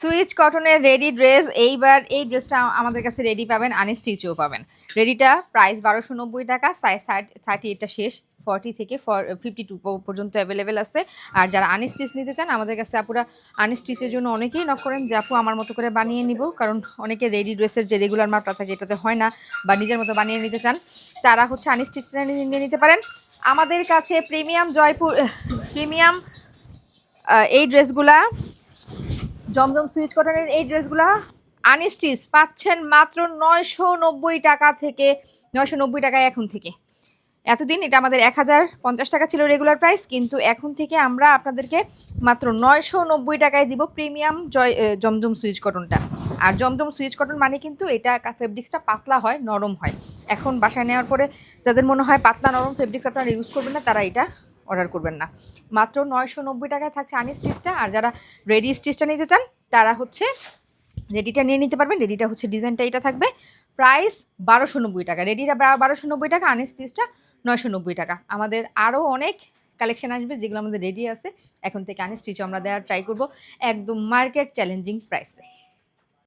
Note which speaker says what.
Speaker 1: Switch কটনের ready dress এইবার এই ড্রেসটা আমাদের কাছে রেডি পাবেন আনস্টিচও পাবেন। রেডিটা প্রাইস বারোশো নব্বই টাকা সাইজ থার্টি এইটটা শেষ ফর্টি থেকে ফর ফিফটি টু পর্যন্ত অ্যাভেলেবেল আছে। আর যারা আনস্টিচ নিতে চান, আমাদের কাছে আপুরা আনস্টিচের জন্য অনেকেই নক করেন যে, আপু, আমার মতো করে বানিয়ে নিব। কারণ অনেকে রেডি ড্রেসের যে রেগুলার মাপটা থাকে, এটাতে হয় না বা নিজের মতো বানিয়ে নিতে চান। তারা হচ্ছে আনস্টিচটা নিয়ে নিতে পারেন। আমাদের কাছে প্রিমিয়াম জয়পুর প্রিমিয়াম এই ড্রেসগুলা জমজম সুইচ কটনের এই ড্রেসগুলো আনস্টিচ পাচ্ছেন মাত্র নয়শো নব্বই টাকা থেকে, নয়শো নব্বই টাকায় এখন থেকে। এতদিন এটা আমাদের এক হাজার পঞ্চাশ টাকা ছিল রেগুলার প্রাইস কিন্তু এখন থেকে আমরা আপনাদেরকে মাত্র নয়শো নব্বই টাকায় দিব প্রিমিয়াম জয় জমজম সুইচ কটনটা। আর জমজম সুইচ কটন মানে কিন্তু এটা ফেব্রিক্সটা পাতলা হয়, নরম হয়। এখন বাসায় নেওয়ার পরে যাদের মনে হয় পাতলা নরম ফেব্রিক্স আপনারা ইউজ করবেন না, তারা এটা অর্ডার করবেন না। মাত্র নয়শো নব্বই টাকায় থাকছে আনি স্টিচটা আর যারা রেডি স্টিচটা নিতে চান, তারা হচ্ছে রেডিটা নিয়ে নিতে পারবেন। রেডিটা হচ্ছে ডিজাইনটা এটা থাকবে। প্রাইস বারোশো নব্বই টাকা। রেডিটা বারোশো নব্বই টাকা আনি স্টিচটা নয়শো নব্বই টাকা। আমাদের আরও অনেক কালেকশন আসবে যেগুলো আমাদের রেডি আছে। এখন থেকে আনি স্টিচও আমরা দেওয়ার ট্রাই করব। একদম মার্কেট চ্যালেঞ্জিং প্রাইসে